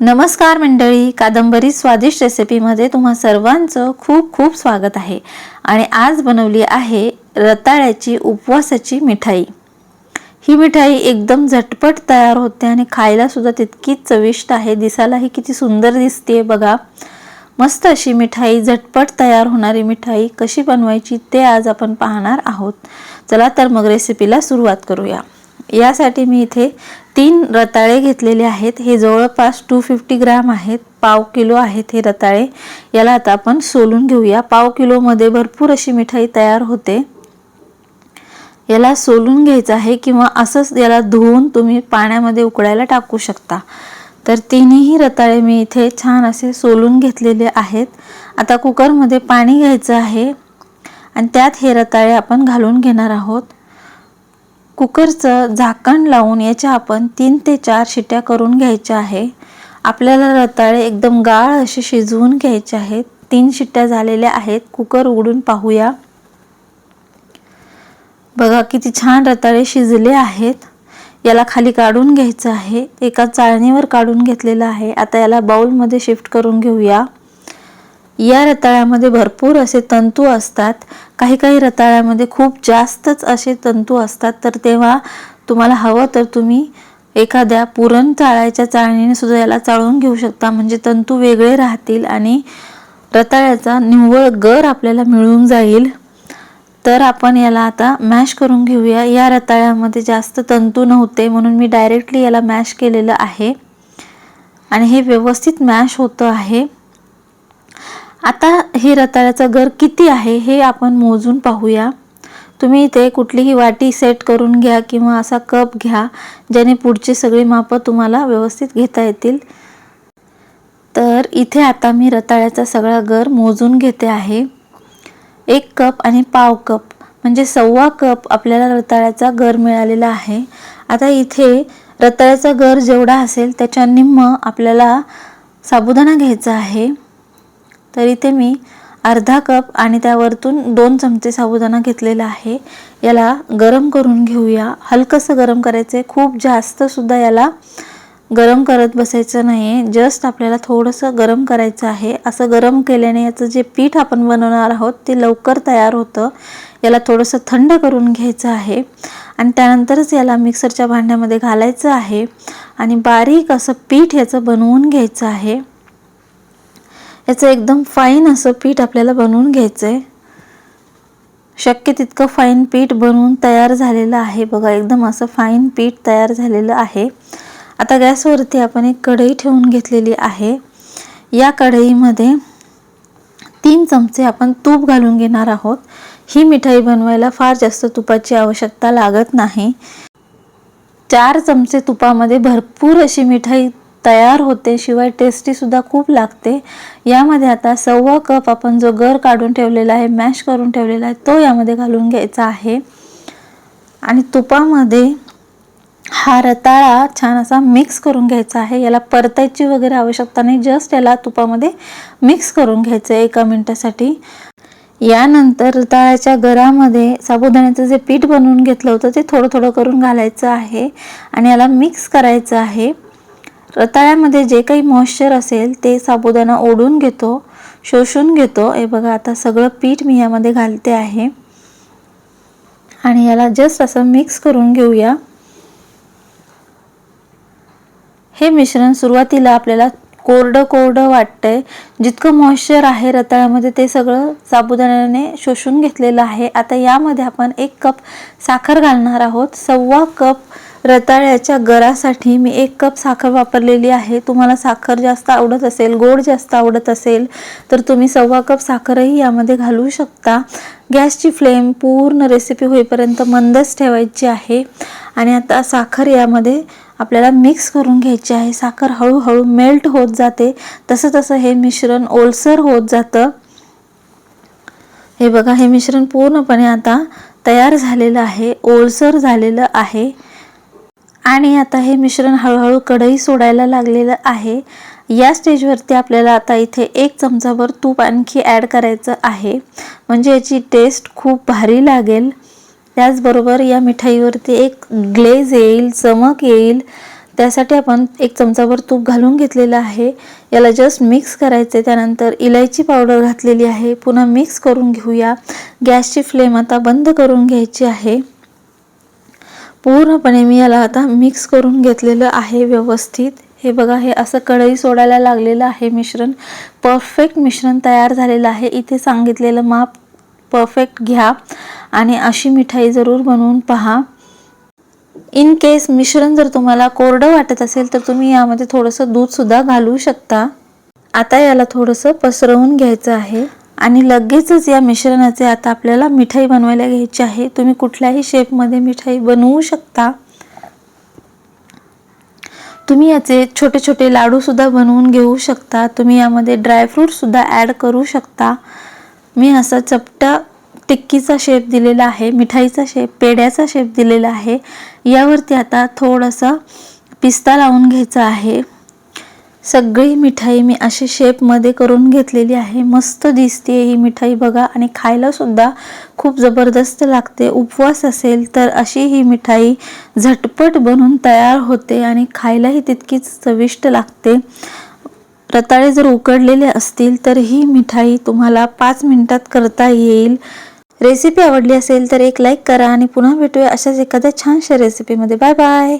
नमस्कार मंडळी कादंबरी स्वादिष्ट रेसिपीमध्ये तुम्हा सर्वांचं खूप खूप स्वागत आहे. आणि आज बनवली आहे रताळ्याची उपवासाची मिठाई. ही मिठाई एकदम झटपट तयार होते आणि खायलासुद्धा तितकीच चविष्ट आहे. दिसायलाही किती सुंदर दिसते बघा. मस्त अशी मिठाई झटपट तयार होणारी मिठाई कशी बनवायची ते आज आपण पाहणार आहोत. चला तर मग रेसिपीला सुरुवात करूया. यासाठी मी इथे तीन रताळे घेतलेले आहेत. हे जवळपास टू फिफ्टी ग्रॅम आहेत. पाव किलो आहेत हे रताळे. याला आता आपण सोलून घेऊया. पाव किलोमध्ये भरपूर अशी मिठाई तयार होते. याला सोलून घ्यायचं आहे किंवा असंच याला धुवून तुम्ही पाण्यामध्ये उकळायला टाकू शकता. तर तिन्ही रताळे मी इथे छान असे सोलून घेतलेले आहेत. आता कुकरमध्ये पाणी घ्यायचं आहे. आणि त्यात हे रताळे आपण घालून घेणार आहोत. कुकरचं झाकण लावून याच्या आपण तीन ते चार शिट्या करून घ्यायच्या आहे. आपल्याला रताळे एकदम गाळ असे शिजवून घ्यायचे आहेत. तीन शिट्ट्या झालेल्या आहेत. कुकर उघडून पाहूया. बघा किती छान रताळे शिजले आहेत. याला खाली काढून घ्यायचं आहे. एका चाळणीवर काढून घेतलेलं आहे. आता याला बाउलमध्ये शिफ्ट करून घेऊया. या रताळ्यामध्ये भरपूर असे तंतू असतात. काही काही रताळ्यामध्ये खूप जास्तच असे तंतू असतात. तर तेव्हा तुम्हाला हवं तर तुम्ही एखाद्या पुरण चाळायच्या चाळणीने सुद्धा याला चाळून घेऊ शकता. म्हणजे तंतू वेगळे राहतील आणि रताळ्याचा निव्वळ गर आपल्याला मिळून जाईल. तर आपण याला आता मॅश करून घेऊया. या रताळ्यामध्ये जास्त तंतू नव्हते म्हणून मी डायरेक्टली याला मॅश केलेलं आहे. आणि हे व्यवस्थित मॅश होतं आहे. आता हे रताळ्याचं गर किती आहे हे आपण मोजून पाहूया. तुम्ही इथे कुठलीही वाटी सेट करून घ्या किंवा असा कप घ्या ज्याने पुढची सगळी मापं तुम्हाला व्यवस्थित घेता येतील. तर इथे आता मी रताळ्याचा सगळा गर मोजून घेते आहे. एक कप आणि पाव कप म्हणजे सव्वा कप आपल्याला रताळ्याचा गर मिळालेला आहे. आता इथे रताळ्याचा गर जेवढा असेल त्याच्या निम्म आपल्याला साबुदाणा घ्यायचा आहे. तर इथे मी अर्धा कप आणि त्यावरतून दोन चमचे साबुदाणा घेतलेला आहे. याला गरम करून घेऊया. हलकंसं गरम करायचं आहे खूप जास्तसुद्धा याला गरम करत बसायचं नाही आहे जस्ट आपल्याला थोडंसं गरम करायचं आहे. असं गरम केल्याने याचं जे पीठ आपण बनवणार आहोत ते लवकर तयार होतं. याला थोडंसं थंड करून घ्यायचं आहे. आणि त्यानंतरच याला मिक्सरच्या भांड्यामध्ये घालायचं आहे. आणि बारीक असं पीठ याचं बनवून घ्यायचं आहे. याचं एकदम फाईन असं पीठ आपल्याला बनवून घ्यायचं आहे शक्य तितकं फाईन पीठ बनवून तयार झालेलं आहे बघा एकदम असं फाईन पीठ तयार झालेलं आहे. आता गॅसवरती आपण एक कढई ठेवून घेतलेली आहे. या कढईमध्ये तीन चमचे आपण तूप घालून घेणार आहोत. ही मिठाई बनवायला फार जास्त तुपाची आवश्यकता लागत नाही. चार चमचे तुपामध्ये भरपूर अशी मिठाई तयार होते शिवाय टेस्टीसुद्धा खूप लागते. यामध्ये आता सव्वा कप आपण जो गर काढून ठेवलेला आहे मॅश करून ठेवलेला आहे तो यामध्ये घालून घ्यायचा आहे. आणि तुपामध्ये हा रताळा छान असा मिक्स करून घ्यायचा आहे. याला परतायची वगैरे आवश्यकता नाही जस्ट याला तुपामध्ये मिक्स करून घ्यायचं आहे एका मिनटासाठी. यानंतर रताळ्याच्या गरामध्ये साबुदाण्याचं जे पीठ बनवून घेतलं होतं ते थोडं थोडं करून घालायचं आहे. आणि याला मिक्स करायचं आहे. रताळ्यामध्ये जे काही मॉइश्चर असेल ते साबुदाणा ओढून घेतो शोषून घेतो. हे बघा आता सगळं पीठ मी यामध्ये घालते आहे. आणि याला जस्ट असं मिक्स करून घेऊया. हे मिश्रण सुरुवातीला आपल्याला कोरडं कोरडं वाटतंय. जितकं मॉइश्चर आहे रताळ्यामध्ये ते सगळं साबुदाण्याने शोषून घेतलेलं आहे. आता यामध्ये आपण एक कप साखर घालणार आहोत. सव्वा कप रताळ्याच्या गरासाठी मी एक कप साखर वापरलेली आहे. तुम्हाला साखर जास्त आवडत असेल गोड जास्त आवडत असेल तर तुम्ही सव्वा कप साखरही यामध्ये घालू शकता. गॅसची फ्लेम पूर्ण रेसिपी होईपर्यंत मंदच ठेवायची आहे. आणि आता साखर यामध्ये आपल्याला मिक्स करून घ्यायची आहे. साखर हळूहळू मेल्ट होत जाते. तसं तसं हे मिश्रण ओलसर होत जातं. हे बघा हे मिश्रण पूर्णपणे आता तयार झालेलं आहे ओलसर झालेलं आहे. आणि आता हे मिश्रण हळूहळू कढई सोडायला लागलेलं आहे. या स्टेजवरती आपल्याला आता इथे एक चमचाभर तूप आणखी ॲड करायचं आहे. म्हणजे याची टेस्ट खूप भारी लागेल. त्याचबरोबर या मिठाईवरती एक ग्लेज येईल चमक येईल. त्यासाठी आपण एक चमचाभर तूप घालून घेतलेलं आहे. याला जस्ट मिक्स करायचे त्यानंतर इलायची पावडर घातलेली आहे. पुन्हा मिक्स करून घेऊया. गॅसची फ्लेम आता बंद करून घ्यायची आहे. पूर्णपणे मी याला आता मिक्स करून घेतलेलं आहे व्यवस्थित. हे बघा हे असं कढई सोडायला लागलेलं आहे मिश्रण. परफेक्ट मिश्रण तयार झालेलं आहे. इथे सांगितलेलं माप परफेक्ट घ्या आणि अशी मिठाई जरूर बनवून पहा. इन केस मिश्रण जर तुम्हाला कोरडं वाटत असेल तर तुम्ही यामध्ये थोडंसं दूधसुद्धा घालू शकता. आता याला थोडंसं पसरवून घ्यायचं आहे. आणि लगेचच या मिश्रणाचे आता आपल्याला मिठाई बनवायला घ्यायची आहे. तुम्ही कुठल्याही शेपमध्ये मिठाई बनवू शकता. तुम्ही याचे छोटे छोटे लाडूसुद्धा बनवून घेऊ शकता. तुम्ही यामध्ये ड्रायफ्रूटसुद्धा ॲड करू शकता. मी असा चपटा टिक्कीचा शेप दिलेला आहे मिठाईचा शेप पेड्याचा शेप दिलेला आहे. यावरती आता थोडंसं पिस्ता लावून घ्यायचा आहे. सगळी मिठाई मी अशी शेपमध्ये करून घेतलेली आहे. मस्त दिसते ही मिठाई बघा. आणि खायलासुद्धा खूप जबरदस्त लागते. उपवास असेल तर अशी ही मिठाई झटपट बनून तयार होते आणि खायलाही तितकीच चविष्ट लागते. रताळे जर उकडलेले असतील तर ही मिठाई तुम्हाला पाच मिनटात करता येईल. रेसिपी आवडली असेल तर एक लाईक करा आणि पुन्हा भेटूया अशाच एखाद्या छानशा रेसिपीमध्ये. Bye bye.